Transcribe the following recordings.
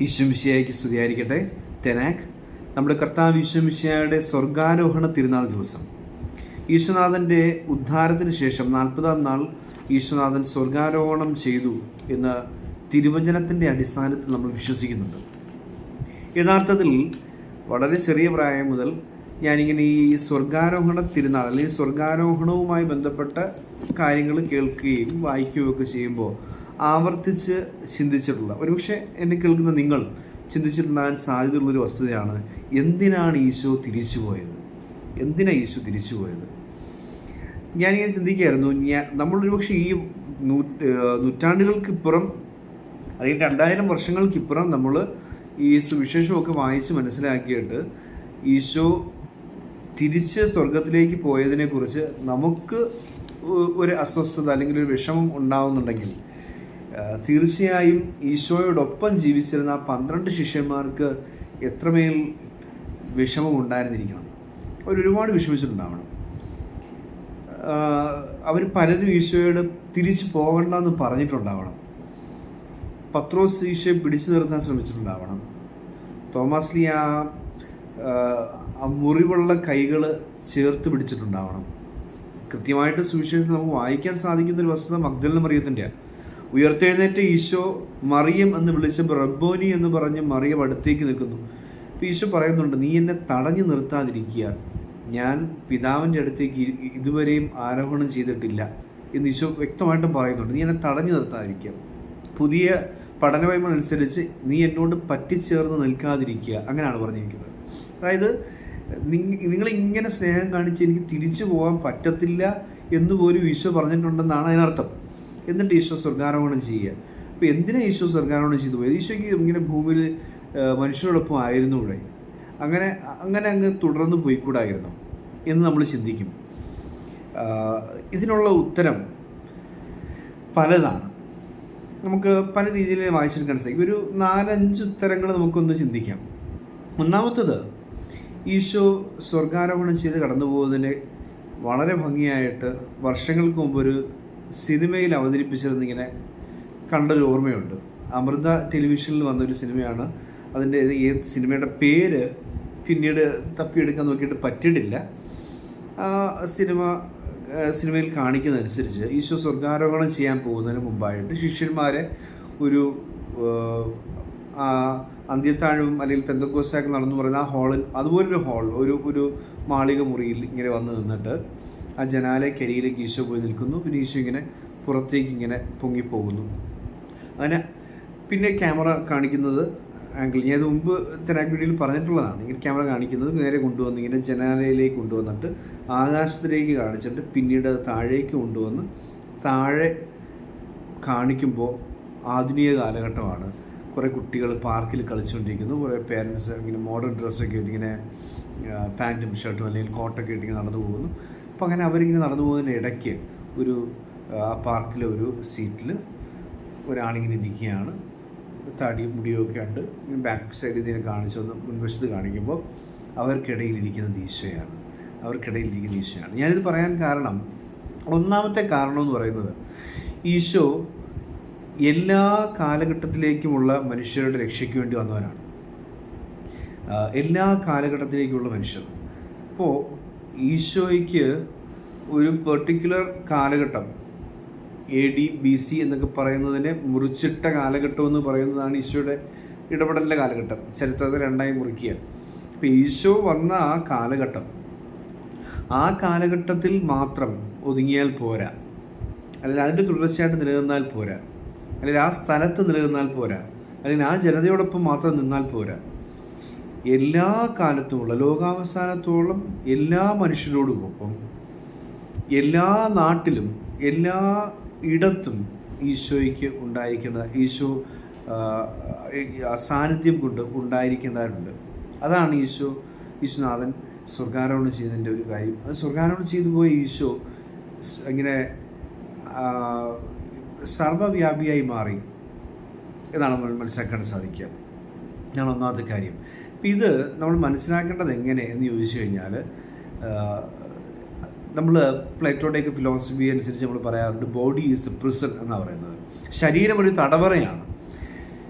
ഈശ്വമിശിയായിക്ക് സ്തുതിയായിരിക്കട്ടെ. തെനാക് നമ്മുടെ കർത്താവ് ഈശ്വമിശിയായുടെ സ്വർഗാരോഹണ തിരുനാൾ ദിവസം. ഈശ്വനാഥന്റെ ഉദ്ധാരത്തിന് ശേഷം നാൽപ്പതാം നാൾ ഈശ്വനാഥൻ സ്വർഗാരോഹണം ചെയ്തു എന്ന് തിരുവചനത്തിന്റെ അടിസ്ഥാനത്തിൽ നമ്മൾ വിശ്വസിക്കുന്നുണ്ട്. യഥാർത്ഥത്തിൽ വളരെ ചെറിയ പ്രായം മുതൽ ഞാനിങ്ങനെ ഈ സ്വർഗാരോഹണ തിരുനാൾ അല്ലെങ്കിൽ സ്വർഗാരോഹണവുമായി ബന്ധപ്പെട്ട കാര്യങ്ങൾ കേൾക്കുകയും വായിക്കുകയും ഒക്കെ ചെയ്യുമ്പോൾ ആവർത്തിച്ച് ചിന്തിച്ചിട്ടുള്ള ഒരുപക്ഷെ എന്നെ കേൾക്കുന്ന നിങ്ങൾ ചിന്തിച്ചിട്ടുണ്ടാകാൻ സാധ്യതയുള്ളൊരു വസ്തുതയാണ് എന്തിനാണ് ഈശോ തിരിച്ചു പോയത്? എന്തിനാണ് ഈശോ തിരിച്ചു പോയത്? ഞാനിങ്ങനെ ചിന്തിക്കുകയായിരുന്നു ഞാൻ നമ്മളൊരു പക്ഷേ ഈ നൂ നൂറ്റാണ്ടുകൾക്കിപ്പുറം അല്ലെങ്കിൽ രണ്ടായിരം വർഷങ്ങൾക്കിപ്പുറം നമ്മൾ ഈ സുവിശേഷമൊക്കെ വായിച്ച് മനസ്സിലാക്കിയിട്ട് ഈശോ തിരിച്ച് സ്വർഗത്തിലേക്ക് പോയതിനെക്കുറിച്ച് നമുക്ക് ഒരു അസ്വസ്ഥത അല്ലെങ്കിൽ ഒരു വിഷമം ഉണ്ടാവുന്നുണ്ടെങ്കിൽ തീർച്ചയായും ഈശോയോടൊപ്പം ജീവിച്ചിരുന്ന ആ പന്ത്രണ്ട് ശിഷ്യന്മാർക്ക് എത്രമേൽ വിഷമം ഉണ്ടായിരുന്നിരിക്കണം അവരൊരുപാട് വിഷമിച്ചിട്ടുണ്ടാവണം. അവർ പലരും ഈശോയോട് തിരിച്ചു പോകണ്ടെന്ന് പറഞ്ഞിട്ടുണ്ടാവണം. പത്രോസ് ഈശോയെ പിടിച്ചു നിർത്താൻ ശ്രമിച്ചിട്ടുണ്ടാവണം. തോമസ് ലീ ആ മുറിവുള്ള കൈകൾ ചേർത്ത് പിടിച്ചിട്ടുണ്ടാവണം. കൃത്യമായിട്ട് സുവിശേഷം നമുക്ക് വായിക്കാൻ സാധിക്കുന്ന ഒരു വസ്തുത മഗ്ദലിനും മറിയത്തിന്റെയാണ് ഉയർത്തെഴുന്നേറ്റ ഈശോ മറിയം എന്ന് വിളിച്ചപ്പോൾ റബ്ബോനി എന്ന് പറഞ്ഞ് മറിയം അടുത്തേക്ക് നിൽക്കുന്നു. അപ്പോൾ ഈശോ പറയുന്നുണ്ട് നീ എന്നെ തടഞ്ഞു നിർത്താതിരിക്കുക. ഞാൻ പിതാവിന്റെ അടുത്തേക്ക് ഇതുവരെയും ആരോഹണം ചെയ്തിട്ടില്ല. എന്ന് ഈശോ വ്യക്തമായിട്ടും പറയുന്നുണ്ട്. നീ എന്നെ തടഞ്ഞു നിർത്താതിരിക്കുക. പുതിയ പഠനവൈമ അനുസരിച്ച് നീ എന്നോട് പറ്റിച്ചേർന്ന് നിൽക്കാതിരിക്കുക. അങ്ങനെയാണ് പറഞ്ഞിരിക്കുന്നത്. അതായത് നിങ്ങൾ ഇങ്ങനെ സ്നേഹം കാണിച്ച് എനിക്ക് തിരിച്ചു പോകാൻ പറ്റത്തില്ല എന്ന് പോലും ഈശോ പറഞ്ഞിട്ടുണ്ടെന്നാണ് അതിനർത്ഥം. എന്നിട്ട് ഈശോ സ്വർഗാരോഹണം ചെയ്യുക? അപ്പോൾ എന്തിനാ ഈശോ സ്വർഗാരോഹണം ചെയ്തു പോയത് ഈശോയ്ക്ക് ഇങ്ങനെ ഭൂമിയിൽ മനുഷ്യരോടൊപ്പം ആയിരുന്നു ഇവിടെ അങ്ങനെ അങ്ങനെ അങ്ങ് തുടർന്ന് പോയിക്കൂടായിരുന്നു എന്ന് നമ്മൾ ചിന്തിക്കും. ഇതിനുള്ള ഉത്തരം പലതാണ്. നമുക്ക് പല രീതിയിൽ വായിച്ചെടുക്കാൻ സാധിക്കും. ഒരു നാലഞ്ച് ഉത്തരങ്ങൾ നമുക്കൊന്ന് ചിന്തിക്കാം. ഒന്നാമത്തത് ഈശോ സ്വർഗാരോഹണം ചെയ്ത് കടന്നു പോകുന്നതിനെ വളരെ ഭംഗിയായിട്ട് വർഷങ്ങൾക്ക് മുമ്പ് ഒരു സിനിമയിൽ അവതരിപ്പിച്ചിരുന്നിങ്ങനെ കണ്ടൊരു ഓർമ്മയുണ്ട്. അമൃത ടെലിവിഷനിൽ വന്നൊരു സിനിമയാണ്. അതിന്റെ ഏത് സിനിമയുടെ പേര് പിന്നീട് തപ്പിയെടുക്കാൻ നോക്കിയിട്ട് പറ്റിയിട്ടില്ല. സിനിമ സിനിമയിൽ കാണിക്കുന്നതനുസരിച്ച് ഈശോ സ്വർഗാരോഹണം ചെയ്യാൻ പോകുന്നതിന് മുമ്പായിട്ട് ശിഷ്യന്മാരെ ഒരു അന്ത്യത്താഴവും അല്ലെങ്കിൽ പെന്തക്കോസ്റ്റാക്ക് നടന്നു പറയുന്ന ആ ഹാളിൽ അതുപോലൊരു ഹാൾ ഒരു ഒരു മാളിക മുറിയിൽ ഇങ്ങനെ വന്ന് നിന്നിട്ട് ആ ജനാലയ്ക്കരിയിലേക്ക് ഈശോ പോയി നിൽക്കുന്നു. പിന്നെ ഈശോ ഇങ്ങനെ പുറത്തേക്ക് ഇങ്ങനെ പൊങ്ങിപ്പോകുന്നു. അങ്ങനെ പിന്നെ ക്യാമറ കാണിക്കുന്നത് ആംഗിൾ. ഞാൻ ഇത് മുമ്പ് തെരാക്ക് വീഡിയോയിൽ പറഞ്ഞിട്ടുള്ളതാണ്. ഇങ്ങനെ ക്യാമറ കാണിക്കുന്നത് നേരെ കൊണ്ടുവന്ന് ഇങ്ങനെ ജനാലയിലേക്ക് കൊണ്ടുവന്നിട്ട് ആകാശത്തിലേക്ക് കാണിച്ചിട്ട് പിന്നീട് താഴേക്ക് കൊണ്ടുവന്ന് താഴെ കാണിക്കുമ്പോൾ ആധുനിക കാലഘട്ടമാണ്. കുറേ കുട്ടികൾ പാർക്കിൽ കളിച്ചുകൊണ്ടിരിക്കുന്നു. കുറേ പേരൻസ് ഇങ്ങനെ മോഡേൺ ഡ്രസ്സൊക്കെ ഇട്ട് ഇങ്ങനെ പാന്റും ഷർട്ടും അല്ലെങ്കിൽ കോട്ടൊക്കെ ഇട്ടിങ്ങനെ നടന്നു പോകുന്നു. അപ്പോൾ അങ്ങനെ അവരിങ്ങനെ നടന്നു പോകുന്നതിന് ഇടയ്ക്ക് ഒരു പാർക്കിലെ ഒരു സീറ്റിൽ ഒരാളിങ്ങനെ ഇരിക്കുകയാണ്. തടിയും മുടിയും ഒക്കെ ഉണ്ട്. ബാക്ക് സൈഡിൽ ഇതിനെ കാണിച്ചൊന്ന് മുൻവശത്ത് കാണിക്കുമ്പോൾ അവർക്കിടയിൽ ഇരിക്കുന്ന ദീശയാണ് അവർക്കിടയിൽ ഇരിക്കുന്ന ഈശോയാണ് ഞാനിത് പറയാൻ കാരണം ഒന്നാമത്തെ കാരണം എന്ന് പറയുന്നത് ഈശോ എല്ലാ കാലഘട്ടത്തിലേക്കുമുള്ള മനുഷ്യരുടെ രക്ഷയ്ക്ക് വേണ്ടി വന്നവനാണ്. എല്ലാ കാലഘട്ടത്തിലേക്കുമുള്ള മനുഷ്യർ. അപ്പോൾ ഈശോയ്ക്ക് ഒരു പെർട്ടിക്കുലർ കാലഘട്ടം എ ഡി ബി സി എന്നൊക്കെ പറയുന്നതിനെ മുറിച്ചിട്ട കാലഘട്ടം എന്ന് പറയുന്നതാണ് ഈശോയുടെ ഇടപെടലിന്റെ കാലഘട്ടം. ചരിത്രത്തെ രണ്ടായി മുറിക്കുക അപ്പോൾ ഈശോ വന്ന ആ കാലഘട്ടം ആ കാലഘട്ടത്തിൽ മാത്രം ഒതുങ്ങിയാൽ പോരാ. അല്ലെങ്കിൽ അതിന്റെ തുടർച്ചയായിട്ട് നിലനിന്നാൽ പോരാ. അല്ലെങ്കിൽ ആ സ്ഥലത്ത് നിലനിന്നാൽ പോരാ. അല്ലെങ്കിൽ ആ ജനതയോടൊപ്പം മാത്രം നിന്നാൽ പോരാ. എല്ലാ കാലത്തുമുള്ള ലോകാവസാനത്തോളം എല്ലാ മനുഷ്യരോടുമൊപ്പം എല്ലാ നാട്ടിലും എല്ലാ ഇടത്തും ഈശോയ്ക്ക് ഉണ്ടായിരിക്കേണ്ട ഈശോ സാന്നിധ്യം കൊണ്ട് ഉണ്ടായിരിക്കേണ്ടതായിട്ടുണ്ട് അതാണ് ഈശോ ഈശോനാഥൻ സ്വർഗാരോഹണം ചെയ്തതിന്റെ ഒരു കാര്യം. അത് സ്വർഗാരോഹണം ചെയ്തു പോയ ഈശോ ഇങ്ങനെ സർവവ്യാപിയായി മാറി. എന്നാണ് നമ്മൾ മനസ്സിലാക്കാൻ സാധിക്കുക. ഞാൻ ഒന്നാമത്തെ കാര്യം. ഇത് നമ്മൾ മനസ്സിലാക്കേണ്ടത് എങ്ങനെയെന്ന് ചോദിച്ചു കഴിഞ്ഞാൽ നമ്മൾ പ്ലേറ്റോടേക്ക് ഫിലോസഫി അനുസരിച്ച് നമ്മൾ പറയാറുണ്ട് ബോഡി ഈസ് എ പ്രിസൺ എന്നാണ് പറയുന്നത്. ശരീരം ഒരു തടവറയാണ്.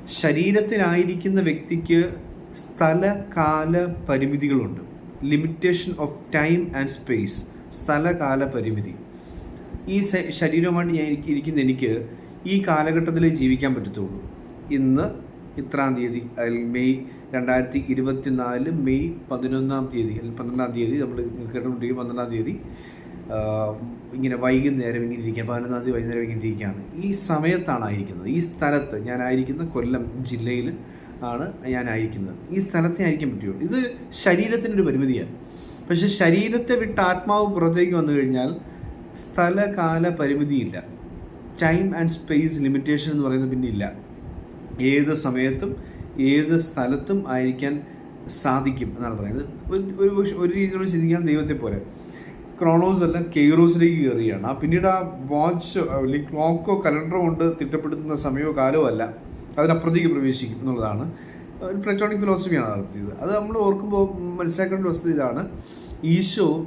ശരീരത്തിലായിരിക്കുന്ന വ്യക്തിക്ക് സ്ഥല കാല പരിമിതികളുണ്ട്. Limitation of time and space സ്ഥലകാല പരിമിതി. ഈ ശരീരവുമായിട്ട് ഞാൻ ഇരിക്ക- ഇരിക്കുന്ന എനിക്ക് ഈ കാലഘട്ടത്തിലേ ജീവിക്കാൻ പറ്റത്തുള്ളൂ. ഇന്ന് ഇത്രാം തീയതി അതിൽ മെയ് രണ്ടായിരത്തി ഇരുപത്തി നാല് മെയ് പതിനൊന്നാം തീയതി പന്ത്രണ്ടാം തീയതി നമ്മൾ കേട്ടുകൊണ്ടിരിക്കും പന്ത്രണ്ടാം തീയതി ഇങ്ങനെ വൈകുന്നേരം ഇങ്ങനെ ഇരിക്കുക പതിനൊന്നാം തീയതി വൈകുന്നേരം ഇങ്ങനെ ഇരിക്കുകയാണ്. ഈ സമയത്താണ് ആയിരിക്കുന്നത് ഈ സ്ഥലത്ത് ഞാനായിരിക്കുന്ന കൊല്ലം ജില്ലയിൽ ആണ് ഞാനായിരിക്കുന്നത്. ഈ സ്ഥലത്തെ ആയിരിക്കാൻ പറ്റുള്ളൂ. ഇത് ശരീരത്തിനൊരു പരിമിതിയാണ്. പക്ഷേ ശരീരത്തെ വിട്ട് ആത്മാവ് പുറത്തേക്ക് വന്നു കഴിഞ്ഞാൽ സ്ഥലകാല പരിമിതിയില്ല. ടൈം ആൻഡ് സ്പേസ് ലിമിറ്റേഷൻ എന്ന് പറയുന്നത് പിന്നെ ഇല്ല. ഏത് സമയത്തും ഏത് സ്ഥലത്തും ആയിരിക്കാൻ സാധിക്കും എന്നാണ് പറയുന്നത്. ഒരു- ഒരു രീതിയിലുള്ള ചിന്തിക്കാൻ ദൈവത്തെ പോലെ. ക്രോണോസ് അല്ല കെയ്റോസിലേക്ക് കയറുകയാണ്. ആ പിന്നീട് ആ വാച്ച് അല്ലെങ്കിൽ ക്ലോക്കോ കലണ്ടറോ കൊണ്ട് തിട്ടപ്പെടുത്തുന്ന സമയമോ കാലമോ അല്ല. അതിനപ്പുറത്തേക്ക് പ്രവേശിക്കും എന്നുള്ളതാണ്. ഒരു പ്ലറ്റോണിക് ഫിലോസഫിയാണ് നടത്തിയത്. അത് നമ്മൾ ഓർക്കുമ്പോൾ മനസ്സിലാക്കേണ്ട വസ്തു ഇതാണ്. ഈശോ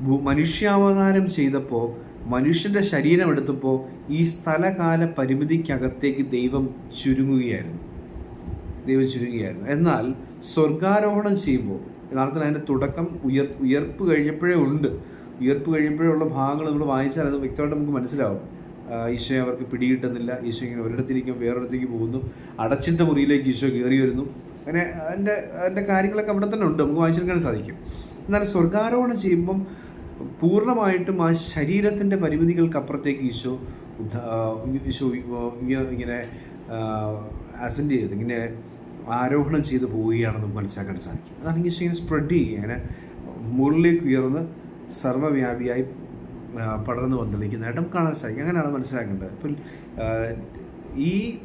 മനുഷ്യാവതാരം ചെയ്തപ്പോൾ മനുഷ്യന്റെ ശരീരം എടുത്തപ്പോൾ ഈ സ്ഥലകാല പരിമിതിക്കകത്തേക്ക് ദൈവം ചുരുങ്ങുകയായിരുന്നു. ദൈവം ചുരുങ്ങുകയായിരുന്നു എന്നാൽ സ്വർഗാരോഹണം ചെയ്യുമ്പോൾ യഥാർത്ഥത്തിൽ അതിന്റെ തുടക്കം ഉയർ ഉയർപ്പ് കഴിഞ്ഞപ്പോഴേ ഉണ്ട്. ഉയർപ്പ് കഴിയുമ്പോഴേ ഉള്ള ഭാഗങ്ങൾ നമ്മൾ വായിച്ചാൽ അത് വ്യക്തമായിട്ട് നമുക്ക് മനസ്സിലാവും. ഈശോയെ അവർക്ക് പിടികിട്ടുന്നില്ല. ഈശോ ഇങ്ങനെ ഒരിടത്തിരിക്കും വേറൊരിടത്തേക്ക് പോകുന്നു. അടച്ചിട്ട മുറിയിലേക്ക് ഈശോ കയറി വരുന്നു. അങ്ങനെ അതിന്റെ അതിന്റെ കാര്യങ്ങളൊക്കെ അവിടെ തന്നെ ഉണ്ട്. നമുക്ക് വായിച്ചെടുക്കാൻ സാധിക്കും. എന്നാൽ സ്വർഗാരോഹണം ചെയ്യുമ്പം പൂർണമായിട്ടും ആ ശരീരത്തിന്റെ പരിമിതികൾക്കപ്പുറത്തേക്ക് ഈശോ ഈശോ ഇങ്ങനെ അസെൻഡ് ചെയ്ത് ഇങ്ങനെ ആരോഹണം ചെയ്ത് പോവുകയാണെന്ന് നമുക്ക് മനസ്സിലാക്കാൻ സാധിക്കും. അതാണ് ഈ ഇങ്ങനെ സ്പ്രെഡ് ചെയ്യുക മുകളിലേക്ക് ഉയർന്ന് സർവവ്യാപിയായി പടർന്നു വന്നിരിക്കുന്നതായിട്ടും കാണാൻ സാധിക്കും. അങ്ങനെയാണ് മനസ്സിലാക്കേണ്ടത്. ഇപ്പം ഈ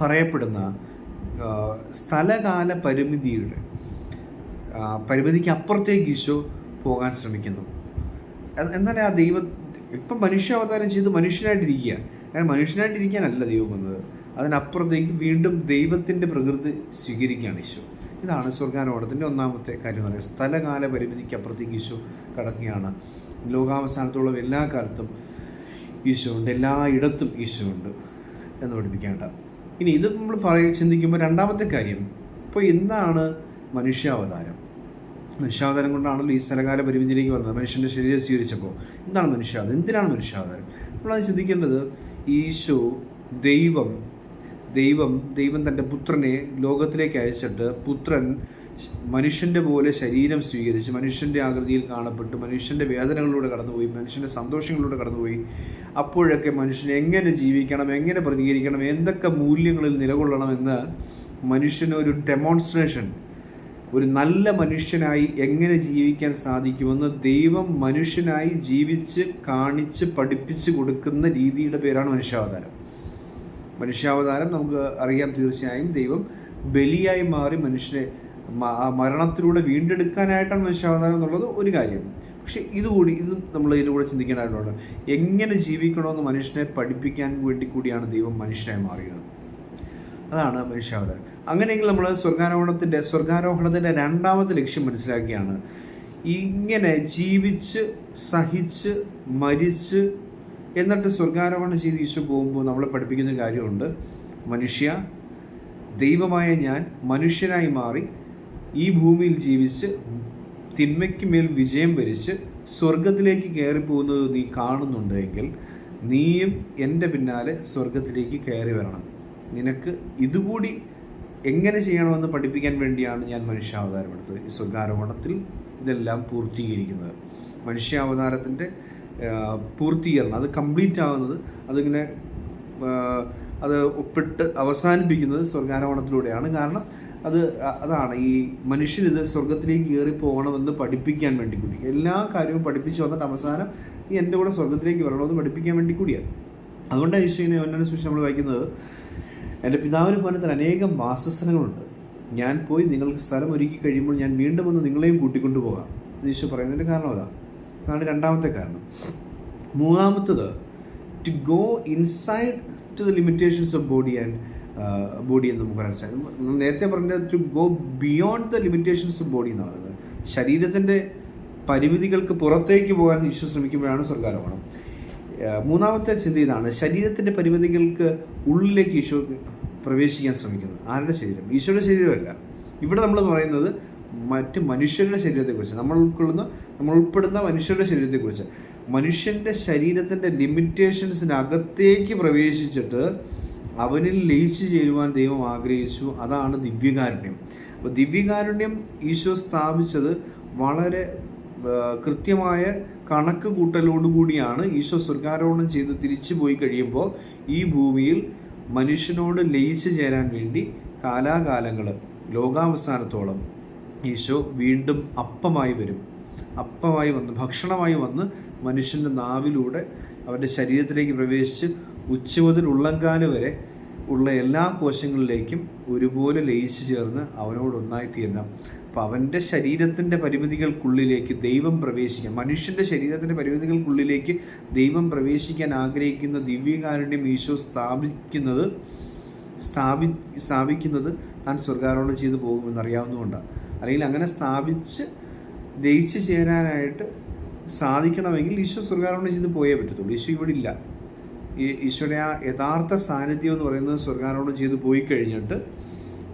പറയപ്പെടുന്ന സ്ഥലകാല പരിമിതിയുടെ പരിമിതിക്ക് അപ്പുറത്തേക്ക് ഈശോ പോകാൻ ശ്രമിക്കുന്നു. എന്നാലേ ആ ദൈവം ഇപ്പം മനുഷ്യ അവതാരം ചെയ്ത് മനുഷ്യനായിട്ടിരിക്കുക. അങ്ങനെ മനുഷ്യനായിട്ടിരിക്കാനല്ല ദൈവം വന്നത്. അതിനപ്പുറത്തേക്ക് വീണ്ടും ദൈവത്തിന്റെ പ്രകൃതി സ്വീകരിക്കുകയാണ് ഈശോ. ഇതാണ് സ്വർഗാരോഹണത്തിന്റെ ഒന്നാമത്തെ കാര്യം. എന്ന് പറയുന്നത് സ്ഥലകാല പരിമിതിക്ക് അപ്പുറത്തേക്ക് ഈശോ കടക്കുകയാണ്. ലോകാവസാനത്തോളം എല്ലാ കാലത്തും ഈശോ ഉണ്ട്. എല്ലാ ഇടത്തും ഈശോ ഉണ്ട് എന്ന് പഠിപ്പിക്കേണ്ട ഇനി ഇത് നമ്മൾ പറയുക ചിന്തിക്കുമ്പോൾ രണ്ടാമത്തെ കാര്യം ഇപ്പോൾ എന്താണ് മനുഷ്യാവതാരം? മനുഷ്യാവതാരം കൊണ്ടാണല്ലോ ഈ സ്ഥലകാല പരിമിതിയിലേക്ക് വന്നത്. മനുഷ്യന്റെ ശരീരം സ്വീകരിച്ചപ്പോൾ എന്താണ് മനുഷ്യാവതാരം? എന്തിനാണ് മനുഷ്യാവതാരം? നമ്മളത് ചിന്തിക്കേണ്ടത് ഈശോ ദൈവം ദൈവം ദൈവം തന്റെ പുത്രനെ ലോകത്തിലേക്ക് അയച്ചിട്ട് പുത്രൻ മനുഷ്യന്റെ പോലെ ശരീരം സ്വീകരിച്ച് മനുഷ്യന്റെ ആകൃതിയിൽ കാണപ്പെട്ട്. മനുഷ്യന്റെ വേദനകളിലൂടെ കടന്നുപോയി മനുഷ്യന്റെ സന്തോഷങ്ങളിലൂടെ കടന്നുപോയി. അപ്പോഴൊക്കെ മനുഷ്യൻ എങ്ങനെ ജീവിക്കണം എങ്ങനെ പ്രതികരിക്കണം എന്തൊക്കെ മൂല്യങ്ങളിൽ നിലകൊള്ളണമെന്ന് മനുഷ്യന് ഒരു ഡെമോൺസ്ട്രേഷൻ ഒരു നല്ല മനുഷ്യനായി എങ്ങനെ ജീവിക്കാൻ സാധിക്കുമെന്ന് ദൈവം മനുഷ്യനായി ജീവിച്ച് കാണിച്ച് പഠിപ്പിച്ചു കൊടുക്കുന്ന രീതിയുടെ പേരാണ് മനുഷ്യാവതാരം. മനുഷ്യാവതാരം നമുക്ക് അറിയാം തീർച്ചയായും. ദൈവം ബലിയായി മാറി മനുഷ്യനെ മരണത്തിലൂടെ വീണ്ടെടുക്കാനായിട്ടാണ് മനുഷ്യാവതാരം എന്നുള്ളത് ഒരു കാര്യം. പക്ഷേ ഇതുകൂടി ഇത് നമ്മൾ ഇതിലൂടെ ചിന്തിക്കേണ്ടതായിട്ടുണ്ട്. എങ്ങനെ ജീവിക്കണമെന്ന് മനുഷ്യനെ പഠിപ്പിക്കാൻ വേണ്ടി കൂടിയാണ് ദൈവം മനുഷ്യനായി മാറിയത്. അതാണ് മനുഷ്യാവതാരം. അങ്ങനെയെങ്കിൽ നമ്മൾ സ്വർഗാരോഹണത്തിന്റെ സ്വർഗാരോഹണത്തിന്റെ രണ്ടാമത്തെ ലക്ഷ്യം മനസ്സിലാക്കിയാണ്. ഇങ്ങനെ ജീവിച്ച് സഹിച്ച് മരിച്ച് എന്നിട്ട് സ്വർഗാരോഹണം ചെയ്ത് ഈശോ പോകുമ്പോൾ നമ്മളെ പഠിപ്പിക്കുന്ന കാര്യമുണ്ട്. മനുഷ്യ ദൈവമായ ഞാൻ മനുഷ്യനായി മാറി ഈ ഭൂമിയിൽ ജീവിച്ച് തിന്മയ്ക്ക് മേൽ വിജയം വരിച്ച് സ്വർഗത്തിലേക്ക് കയറിപ്പോകുന്നത് നീ കാണുന്നുണ്ടെങ്കിൽ നീയും എന്റെ പിന്നാലെ സ്വർഗത്തിലേക്ക് കയറി വരണം. നിനക്ക് ഇതുകൂടി എങ്ങനെ ചെയ്യണമെന്ന് പഠിപ്പിക്കാൻ വേണ്ടിയാണ് ഞാൻ മനുഷ്യാവതാരം എടുത്തത് ഈ സ്വർഗാരോഹണത്തിൽ ഇതെല്ലാം പൂർത്തീകരിക്കുന്നത്. മനുഷ്യാവതാരത്തിന്റെ പൂർത്തീകരണം അത് കംപ്ലീറ്റ് ആവുന്നത് അതിങ്ങനെ അത് ഒപ്പിട്ട് അവസാനിപ്പിക്കുന്നത് സ്വർഗാരോഹണത്തിലൂടെയാണ്. കാരണം അത് അതാണ് ഈ മനുഷ്യരിത് സ്വർഗത്തിലേക്ക് കയറി പോകണമെന്ന് പഠിപ്പിക്കാൻ വേണ്ടി കൂടി. എല്ലാ കാര്യവും പഠിപ്പിച്ചു വന്നിട്ട് അവസാനം ഈ എന്റെ കൂടെ സ്വർഗത്തിലേക്ക് വരണമെന്ന് പഠിപ്പിക്കാൻ വേണ്ടി കൂടിയാണ് അതുകൊണ്ട് ഈശ്വരനെ സൂക്ഷിച്ച് നമ്മൾ വായിക്കുന്നത് എന്റെ പിതാവിന് ഭവനത്തിൽ അനേകം വാസസ്ഥലങ്ങളുണ്ട്. ഞാൻ പോയി നിങ്ങൾക്ക് സ്ഥലം ഒരുക്കി കഴിയുമ്പോൾ ഞാൻ വീണ്ടും വന്ന് നിങ്ങളെയും കൂട്ടിക്കൊണ്ടു പോകാം ഈശോ പറയുന്നതിന്റെ കാരണം അതാണ് അതാണ് രണ്ടാമത്തെ കാരണം. മൂന്നാമത്തത് to go inside to the limitations of body and body എന്ന് നമുക്ക് പറയാൻ നേരത്തെ പറഞ്ഞത് to go beyond the limitations of body എന്ന് പറയുന്നത് ശരീരത്തിന്റെ പരിമിതികൾക്ക് പുറത്തേക്ക് പോകാൻ ഈശോ ശ്രമിക്കുമ്പോഴാണ് സ്വർഗാരോഹണം. മൂന്നാമത്തെ ചിന്ത ഇതാണ് ശരീരത്തിന്റെ പരിമിതികൾക്ക് ഉള്ളിലേക്ക് ഈശോ പ്രവേശിക്കാൻ ശ്രമിക്കുന്നത് ആരുടെ ശരീരം? ഈശോയുടെ ശരീരമല്ല. ഇവിടെ നമ്മൾ പറയുന്നത് മറ്റ് മനുഷ്യരുടെ ശരീരത്തെക്കുറിച്ച് നമ്മൾ ഉൾക്കൊള്ളുന്ന നമ്മൾ ഉൾപ്പെടുന്ന മനുഷ്യരുടെ ശരീരത്തെക്കുറിച്ച്. മനുഷ്യന്റെ ശരീരത്തിന്റെ ലിമിറ്റേഷൻസിനകത്തേക്ക് പ്രവേശിച്ചിട്ട് അവനിൽ ലയിച്ചു ചേരുവാൻ ദൈവം ആഗ്രഹിച്ചു. അതാണ് ദിവ്യകാരുണ്യം. അപ്പോൾ ദിവ്യകാരുണ്യം ഈശോ സ്ഥാപിച്ചത് വളരെ കൃത്യമായ കണക്ക് കൂട്ടലോടുകൂടിയാണ് ഈശോ സ്വർഗാരോഹണം ചെയ്ത് തിരിച്ചു പോയി കഴിയുമ്പോൾ ഈ ഭൂമിയിൽ മനുഷ്യനോട് ലയിച്ചു ചേരാൻ വേണ്ടി കാലാകാലങ്ങൾ ലോകാവസാനത്തോളം ഈശോ വീണ്ടും അപ്പമായി വരും. അപ്പമായി വന്ന് ഭക്ഷണമായി വന്ന് മനുഷ്യന്റെ നാവിലൂടെ അവന്റെ ശരീരത്തിലേക്ക് പ്രവേശിച്ച് ഉച്ച മുതൽ ഉള്ളങ്കാൽ വരെ ഉള്ള എല്ലാ കോശങ്ങളിലേക്കും ഒരുപോലെ ലയിച്ചു ചേർന്ന് അവനോട് ഒന്നായി തീരണം. അപ്പം അവന്റെ ശരീരത്തിന്റെ പരിമിതികൾക്കുള്ളിലേക്ക് ദൈവം പ്രവേശിക്കാൻ മനുഷ്യന്റെ ശരീരത്തിന്റെ പരിമിതികൾക്കുള്ളിലേക്ക് ദൈവം പ്രവേശിക്കാൻ ആഗ്രഹിക്കുന്ന ദിവ്യകാരുണ്യം ഈശോ സ്ഥാപിക്കുന്നത് സ്ഥാപി സ്ഥാപിക്കുന്നത് താൻ സ്വർഗാരോഹണം ചെയ്തു പോകുമെന്ന് അറിയാവുന്നതുകൊണ്ടാണ് അല്ലെങ്കിൽ അങ്ങനെ സ്ഥാപിച്ച് ജയിച്ചു ചേരാനായിട്ട് സാധിക്കണമെങ്കിൽ ഈശോ സ്വർഗാരോഹണം ചെയ്ത് പോയേ പറ്റത്തുള്ളൂ. ഈശോ ഇവിടെ ഇല്ല. ഈ ഈശോയുടെ ആ യഥാർത്ഥ സാന്നിധ്യം എന്ന് പറയുന്നത് സ്വർഗാരോഹണം ചെയ്ത് പോയി കഴിഞ്ഞിട്ട്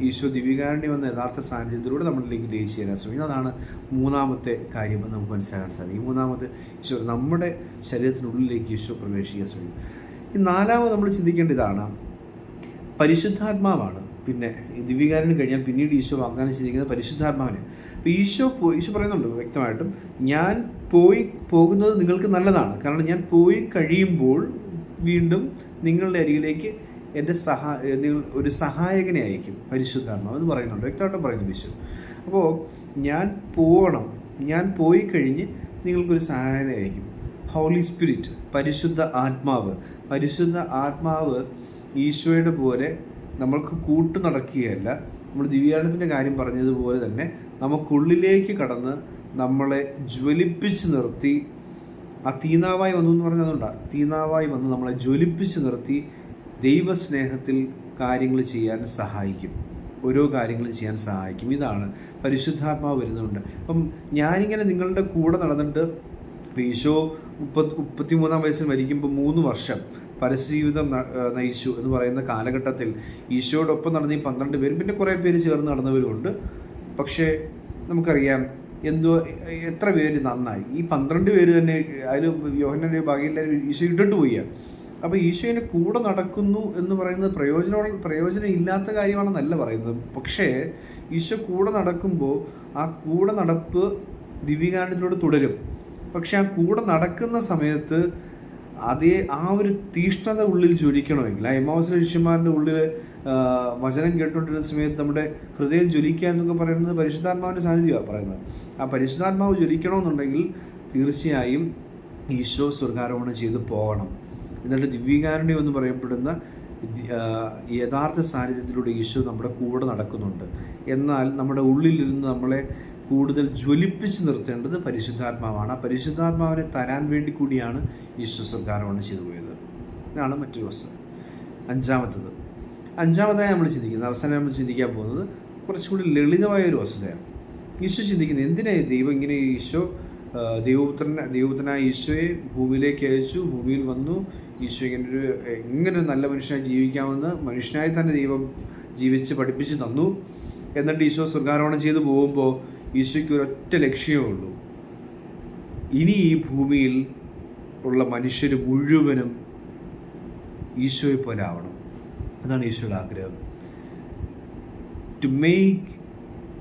ഈശോ ദിവ്യകാരുണ്യം വന്ന യഥാർത്ഥ സാന്നിധ്യത്തിലൂടെ നമ്മളിലേക്ക് ലയിച്ചു ചേരാൻ ശ്രമിക്കും അതാണ് മൂന്നാമത്തെ കാര്യം എന്ന് നമുക്ക് മനസ്സിലാക്കാൻ സാധിക്കും. മൂന്നാമത്തെ ഈശോ നമ്മുടെ ശരീരത്തിനുള്ളിലേക്ക് ഈശോ പ്രവേശിക്കാൻ ശ്രമിക്കും ഈ നാലാമത് നമ്മൾ ചിന്തിക്കേണ്ട ഇതാണ്. പരിശുദ്ധാത്മാവാണ്. പിന്നെ ദിവ്യകാരന് കഴിഞ്ഞാൽ പിന്നീട് ഈശോ വാഗ്ദാനം ചെയ്തിരിക്കുന്നത് പരിശുദ്ധാത്മാവിനെ. അപ്പോൾ ഈശോ പോയി ഈശോ പറയുന്നുണ്ട് വ്യക്തമായിട്ടും ഞാൻ പോയി പോകുന്നത് നിങ്ങൾക്ക് നല്ലതാണ്. കാരണം ഞാൻ പോയി കഴിയുമ്പോൾ വീണ്ടും നിങ്ങളുടെ അരികിലേക്ക് എന്റെ സഹാ നിങ്ങൾ ഒരു സഹായകനെ അയക്കും പരിശുദ്ധാത്മാവ്. എന്ന് പറയുന്നുണ്ട് വ്യക്തമായിട്ടും പറയുന്നു ഈശോ. അപ്പോൾ ഞാൻ പോകണം ഞാൻ പോയി കഴിഞ്ഞ് നിങ്ങൾക്കൊരു സഹായനെ അയക്കും ഹോളി സ്പിരിറ്റ് പരിശുദ്ധ ആത്മാവ്. പരിശുദ്ധ ആത്മാവ് ഈശോയുടെ പോലെ നമ്മൾക്ക് കൂട്ടു നടക്കുകയല്ല. നമ്മൾ ദിവ്യാനത്തിന്റെ കാര്യം പറഞ്ഞതുപോലെ തന്നെ നമുക്കുള്ളിലേക്ക് കടന്ന് നമ്മളെ ജ്വലിപ്പിച്ച് നിർത്തി. ആ തീനാവായി വന്നു എന്ന് പറഞ്ഞാൽ അതുകൊണ്ടാണ് തീനാവായി വന്ന് നമ്മളെ ജ്വലിപ്പിച്ച് നിർത്തി ദൈവസ്നേഹത്തിൽ കാര്യങ്ങൾ ചെയ്യാൻ സഹായിക്കും. ഓരോ കാര്യങ്ങളും ചെയ്യാൻ സഹായിക്കും. ഇതാണ് പരിശുദ്ധാത്മാവ് വരുന്നുണ്ട് അപ്പം ഞാനിങ്ങനെ നിങ്ങളുടെ കൂടെ നടന്നിട്ട് ഈശോ മുപ്പത്തി മുപ്പത്തിമൂന്നാം വയസ്സിൽ മരിക്കുമ്പോൾ മൂന്ന് വർഷം. പരസ്യജീവിതം നയിച്ചു എന്ന് പറയുന്ന കാലഘട്ടത്തിൽ ഈശോയോടൊപ്പം നടന്ന ഈ പന്ത്രണ്ട് പേരും പിന്നെ കുറേ പേര് ചേർന്ന് നടന്നവരുമുണ്ട്. പക്ഷേ നമുക്കറിയാം എന്തോ എത്ര പേര് നന്നായി. ഈ പന്ത്രണ്ട് പേര് തന്നെ അതിൽ യോഹനന്റെ ഭാഗ്യം ഈശോ ഇട്ടിട്ട് പോയി. അപ്പോൾ ഈശോയുടെ കൂടെ നടക്കുന്നു എന്ന് പറയുന്നത് പ്രയോജന പ്രയോജനം ഇല്ലാത്ത കാര്യമാണെന്നല്ല പറയുന്നത്. പക്ഷേ ഈശോ കൂടെ നടക്കുമ്പോൾ ആ കൂടെ നടപ്പ് ദിവ്യകാരണത്തിലൂടെ തുടരും. പക്ഷെ ആ കൂടെ നടക്കുന്ന സമയത്ത് അതേ ആ ഒരു തീഷ്ണത ഉള്ളിൽ ജ്വലിക്കണമെങ്കിൽ ആ എമാവസിലെ ശിഷ്യന്മാരുടെ ഉള്ളിൽ വചനം കേട്ടുകൊണ്ടിരുന്ന സമയത്ത് നമ്മുടെ ഹൃദയം ജ്വലിക്കുക എന്നൊക്കെ പറയുന്നത് പരിശുദ്ധാത്മാവിന്റെ സാന്നിധ്യമാണ് പറയുന്നത്. ആ പരിശുദ്ധാത്മാവ് ജ്വലിക്കണമെന്നുണ്ടെങ്കിൽ തീർച്ചയായും ഈശോ സ്വർഗാരോഹണം ചെയ്ത് പോകണം. എന്നിട്ട് ദിവ്യകാരുണ്യം എന്ന് പറയപ്പെടുന്ന യഥാർത്ഥ സാന്നിധ്യത്തിലൂടെ ഈശോ നമ്മുടെ കൂടെ നടക്കുന്നുണ്ട്. എന്നാൽ നമ്മുടെ ഉള്ളിലിരുന്ന് നമ്മളെ കൂടുതൽ ജ്വലിപ്പിച്ച് നിർത്തേണ്ടത് പരിശുദ്ധാത്മാവാണ്. ആ പരിശുദ്ധാത്മാവിനെ തരാൻ വേണ്ടി കൂടിയാണ് ഈശോ സ്വർഗാരോഹണം ചെയ്തു പോയത്. ഇതാണ് മറ്റൊരു വസ്തു അഞ്ചാമത്തത്. അഞ്ചാമതായി നമ്മൾ ചിന്തിക്കുന്നത് അവസാനം നമ്മൾ ചിന്തിക്കാൻ പോകുന്നത് കുറച്ചുകൂടി ലളിതമായ ഒരു വസ്തുതയാണ്. ഈശോ ചിന്തിക്കുന്നത് എന്തിനായി ദൈവം ഇങ്ങനെ ഈശോ ദൈവപുത്രനെ ദൈവപുത്രനായ ഈശോയെ ഭൂമിയിലേക്ക് അയച്ചു ഭൂമിയിൽ വന്നു ഈശോ ഇങ്ങനെ ഒരു എങ്ങനെ ഒരു നല്ല മനുഷ്യനായി ജീവിക്കാമെന്ന് മനുഷ്യനായി തന്നെ ദൈവം ജീവിച്ച് പഠിപ്പിച്ച് തന്നു? എന്നിട്ട് ഈശോ സ്വർഗാരോഹണം ചെയ്തു പോകുമ്പോൾ ഈശോയ്ക്ക് ഒരൊറ്റ ലക്ഷ്യമേ ഉള്ളൂ. ഇനി ഈ ഭൂമിയിൽ ഉള്ള മനുഷ്യർ മുഴുവനും ഈശോയെ പോലെ ആവണം. അതാണ് ഈശോയുടെ ആഗ്രഹം. To make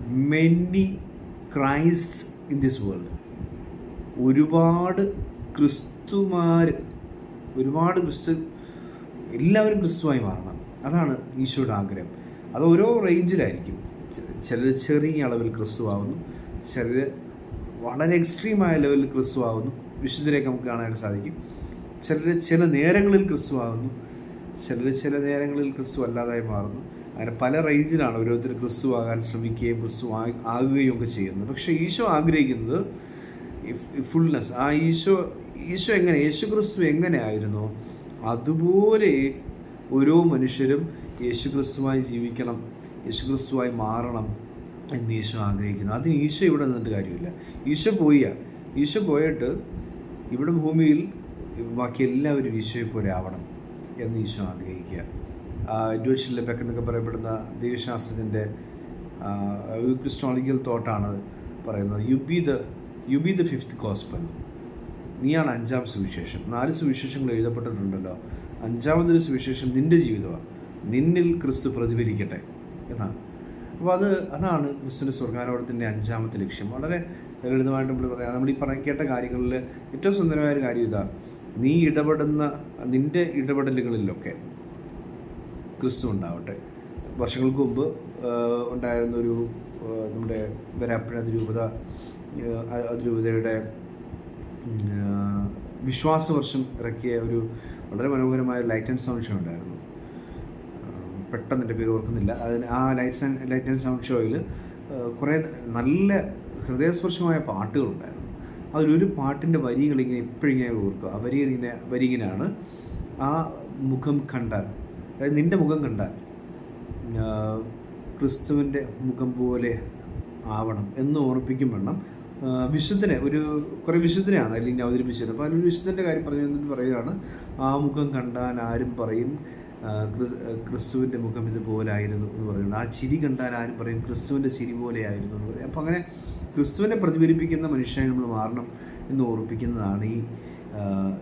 many Christ in this world ഒരുപാട് ക്രിസ്തുമാർ ഒരുപാട് ക്രിസ്തു എല്ലാവരും ക്രിസ്തുവായി മാറണം. അതാണ് ഈശോയുടെ ആഗ്രഹം. അത് ഓരോ റേഞ്ചിലായിരിക്കും ചിലർ ചെറിയ അളവിൽ ക്രിസ്തുവാകുന്നു ചിലർ വളരെ എക്സ്ട്രീമായ ലെവലിൽ ക്രിസ്തുവാകുന്നു വിശുദ്ധരെയൊക്കെ നമുക്ക് കാണാൻ സാധിക്കും. ചിലർ ചില നേരങ്ങളിൽ ക്രിസ്തുവാകുന്നു ചിലർ ചില നേരങ്ങളിൽ ക്രിസ്തു അല്ലാതായി മാറുന്നു. അങ്ങനെ പല റേഞ്ചിലാണ് ഓരോരുത്തർ ക്രിസ്തു ആകാൻ ശ്രമിക്കുകയും ക്രിസ്തു ആകുകയും ഒക്കെ ചെയ്യുന്നത്. പക്ഷേ ഈശോ ആഗ്രഹിക്കുന്നത് ഫുൾനെസ് ആ ഈശോ ഈശോ എങ്ങനെ യേശു ക്രിസ്തു എങ്ങനെയായിരുന്നോ അതുപോലെ ഓരോ മനുഷ്യരും യേശു ക്രിസ്തുവായി ജീവിക്കണം യേശു ക്രിസ്തുവായി മാറണം എന്ന് ഈശോ ആഗ്രഹിക്കുന്നു. അതിന് ഈശോ ഇവിടെ നിന്നിട്ട് കാര്യമില്ല. ഈശോ പോയ ഈശോ പോയിട്ട് ഇവിടെ ഭൂമിയിൽ ബാക്കി എല്ലാവരും ഈശോയെ പോലെ ആവണം എന്ന് ഈശോ ആഗ്രഹിക്കുക. ഇൻഡ്യൂഷൻ പെക്കെന്നൊക്കെ പറയപ്പെടുന്ന ദൈവശാസ്ത്രത്തിന്റെ ക്രിസ്റ്റോളജിക്കൽ തോട്ടാണ് പറയുന്നത്. You be the you be the fifth gospel. നീയാണ് അഞ്ചാം സുവിശേഷം. നാല് സുവിശേഷങ്ങൾ എഴുതപ്പെട്ടിട്ടുണ്ടല്ലോ. അഞ്ചാമതൊരു സുവിശേഷം നിന്റെ ജീവിതമാണ്. നിന്നിൽ ക്രിസ്തു പ്രതിഫലിക്കട്ടെ. എന്നാണ്. അപ്പോൾ അത് അതാണ് ക്രിസ്തുവിന്റെ സ്വർഗാരോഹത്തിന്റെ അഞ്ചാമത്തെ ലക്ഷ്യം. വളരെ ലളിതമായിട്ട് നമ്മൾ പറയാം. നമ്മൾ ഈ പറഞ്ഞ കേട്ട കാര്യങ്ങളിൽ ഏറ്റവും സുന്ദരമായ ഒരു കാര്യം ഇതാ. നീ ഇടപെടുന്ന നിന്റെ ഇടപെടലുകളിലൊക്കെ ക്രിസ്തു ഉണ്ടാവട്ടെ. വർഷങ്ങൾക്ക് മുമ്പ് ഉണ്ടായിരുന്ന ഒരു നമ്മുടെ വരാപ്പുഴ അതിരൂപത അതിരൂപതയുടെ വിശ്വാസ വർഷം വിശ്വാസവർഷം ഇറക്കിയ ഒരു വളരെ മനോഹരമായ ലൈറ്റ് ആൻഡ് സൗണ്ട് ഷോ ഉണ്ടായിരുന്നു. പെട്ടെന്ന് എന്റെ പേര് ഓർക്കുന്നില്ല. അതിന് ആ lights and light and sound ഷോയിൽ കുറേ നല്ല ഹൃദയസ്പർശമായ പാട്ടുകളുണ്ടായിരുന്നു. അതിലൊരു പാട്ടിന്റെ വരികളിങ്ങനെ ഇപ്പോഴിങ്ങനെ ഓർക്കുക. ആ വരി ഇങ്ങനെ വരി ഇങ്ങനെയാണ്. ആ മുഖം കണ്ടാൽ അതായത് നിന്റെ മുഖം കണ്ടാൽ ക്രിസ്തുവിന്റെ മുഖം പോലെ ആവണം എന്ന് ഓർപ്പിക്കും വേണം വിശുദ്ധനെ ഒരു കുറേ വിശുദ്ധനെയാണ് അല്ലെങ്കിൽ അവതരിപ്പിച്ചത്. അപ്പോൾ അതിലൊരു വിശുദ്ധന്റെ കാര്യം പറഞ്ഞു പറയുകയാണ് ആ മുഖം കണ്ടാൽ ആരും പറയും ക്രിസ്തുവിന്റെ മുഖം ഇതുപോലായിരുന്നു എന്ന് പറയുന്നത് ആ ചിരി കണ്ടാൽ ആരും പറയും? ക്രിസ്തുവിന്റെ ചിരി പോലെയായിരുന്നു എന്ന് പറയും. അപ്പോൾ അങ്ങനെ ക്രിസ്തുവിനെ പ്രതിഫലിപ്പിക്കുന്ന മനുഷ്യനെ നമ്മൾ മാറണം എന്ന് ഓർപ്പിക്കുന്നതാണ് ഈ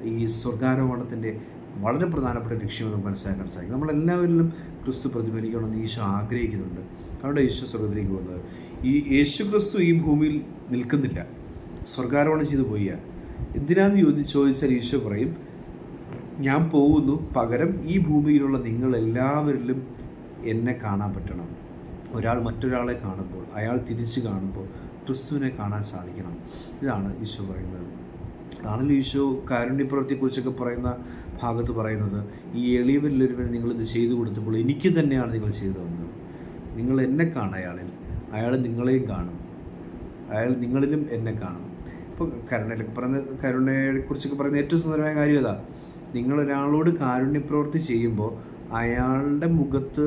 ഈ സ്വർഗാരോഹണത്തിന്റെ വളരെ പ്രധാനപ്പെട്ട ലക്ഷ്യം നമുക്ക് മനസ്സിലാക്കാൻ സാധിക്കും. നമ്മളെല്ലാവരിലും ക്രിസ്തു പ്രതിഫലിക്കണമെന്ന് ഈശോ ആഗ്രഹിക്കുന്നുണ്ട്. അവിടെ യേശു സ്വർഗത്തിലേക്ക് പോകുന്നത്. ഈ യേശു ക്രിസ്തു ഈ ഭൂമിയിൽ നിൽക്കുന്നില്ല. സ്വർഗാരോഹണം ചെയ്തു പോയ എന്തിനാന്ന് ചോദി ചോദിച്ചാൽ ഈശോ പറയും ഞാൻ പോകുന്നു. പകരം ഈ ഭൂമിയിലുള്ള നിങ്ങൾ എല്ലാവരിലും എന്നെ കാണാൻ പറ്റണം. ഒരാൾ മറ്റൊരാളെ കാണുമ്പോൾ അയാൾ തിരിച്ചു കാണുമ്പോൾ ക്രിസ്തുവിനെ കാണാൻ സാധിക്കണം. ഇതാണ് ഈശോ പറയുന്നത്. ആണല്ലോ ഈശോ കാരുണ്യപ്രവൃത്തിയെക്കുറിച്ചൊക്കെ പറയുന്ന ഭാഗത്ത് പറയുന്നത്. ഈ എളിയവരിലൊരുവൻ നിങ്ങളിത് ചെയ്തു കൊടുത്തപ്പോൾ എനിക്ക് തന്നെയാണ് നിങ്ങൾ ചെയ്തു തന്നത്. നിങ്ങൾ എന്നെ കാണും അയാളിൽ. അയാൾ നിങ്ങളെയും കാണും. അയാൾ നിങ്ങളിലും എന്നെ കാണും. ഇപ്പോൾ കരുണയിലൊക്കെ പറയുന്ന കരുണയെക്കുറിച്ചൊക്കെ പറയുന്ന ഏറ്റവും സുന്ദരമായ കാര്യം അതാ നിങ്ങൾ ഒരാളോട് കാരുണ്യപ്രവൃത്തി ചെയ്യുമ്പോൾ അയാളുടെ മുഖത്ത്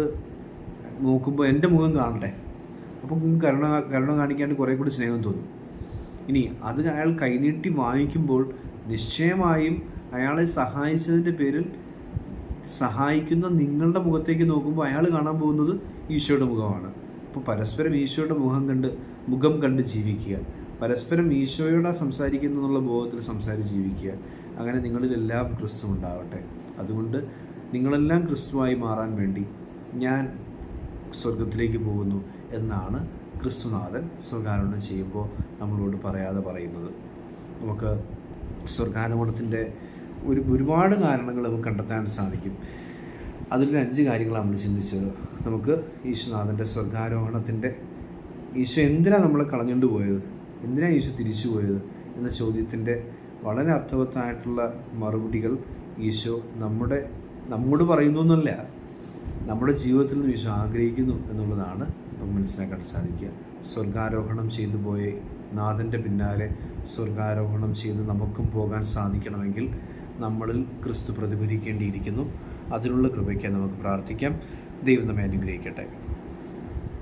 നോക്കുമ്പോൾ എന്റെ മുഖം കാണട്ടെ. അപ്പോൾ നിങ്ങൾക്ക് കരുണ കരുണ കാണിക്കാണ്ട് കുറേ കൂടി സ്നേഹം തോന്നും. ഇനി അത് അയാൾ കൈനീട്ടി വാങ്ങിക്കുമ്പോൾ നിശ്ചയമായും അയാളെ സഹായിച്ചതിന്റെ പേരിൽ സഹായിക്കുന്ന നിങ്ങളുടെ മുഖത്തേക്ക് നോക്കുമ്പോൾ അയാൾ കാണാൻ പോകുന്നത് ഈശോയുടെ മുഖമാണ്. അപ്പോൾ പരസ്പരം ഈശോയുടെ മുഖം കണ്ട് മുഖം കണ്ട് ജീവിക്കുക. പരസ്പരം ഈശോയോടാണ് സംസാരിക്കുന്നതെന്നുള്ള ബോധത്തിൽ സംസാരിച്ച് ജീവിക്കുക. അങ്ങനെ നിങ്ങളിലെല്ലാം ക്രിസ്തു ഉണ്ടാവട്ടെ. അതുകൊണ്ട് നിങ്ങളെല്ലാം ക്രിസ്തുവായി മാറാൻ വേണ്ടി ഞാൻ സ്വർഗത്തിലേക്ക് പോകുന്നു എന്നാണ് ക്രിസ്തുനാഥൻ സ്വർഗാരോഹണം ചെയ്യുമ്പോൾ നമ്മളോട് പറയാതെ പറയുന്നത്. നമുക്ക് സ്വർഗാരോഹണത്തിന്റെ ഒരു ഒരുപാട് കാരണങ്ങൾ നമുക്ക് കണ്ടെത്താൻ സാധിക്കും. അതിലൊരു അഞ്ച് കാര്യങ്ങളാണ് നമ്മൾ ചിന്തിച്ചത്. നമുക്ക് ഈശോനാഥന്റെ സ്വർഗാരോഹണത്തിന്റെ ഈശോ എന്തിനാണ് നമ്മളെ കളഞ്ഞുകൊണ്ട് പോയത്? എന്തിനാണ് ഈശോ തിരിച്ചു പോയത്? എന്ന ചോദ്യത്തിന്റെ വളരെ അർത്ഥവത്തായിട്ടുള്ള മറുപടികൾ ഈശോ നമ്മുടെ നമ്മോട് പറയുന്നു എന്നല്ല നമ്മുടെ ജീവിതത്തിൽ നിന്ന് ഈശോ ആഗ്രഹിക്കുന്നു എന്നുള്ളതാണ് നമുക്ക് മനസ്സിലാക്കാൻ സാധിക്കുക. സ്വർഗാരോഹണം ചെയ്തു പോയ നാഥന്റെ പിന്നാലെ സ്വർഗാരോഹണം ചെയ്ത് നമുക്കും പോകാൻ സാധിക്കണമെങ്കിൽ നമ്മളിൽ ക്രിസ്തു പ്രതിഫലിക്കേണ്ടിയിരിക്കുന്നു. അതിനുള്ള കൃപയ്ക്ക് നമുക്ക് പ്രാർത്ഥിക്കാം. ദൈവം നമ്മെ അനുഗ്രഹിക്കട്ടെ.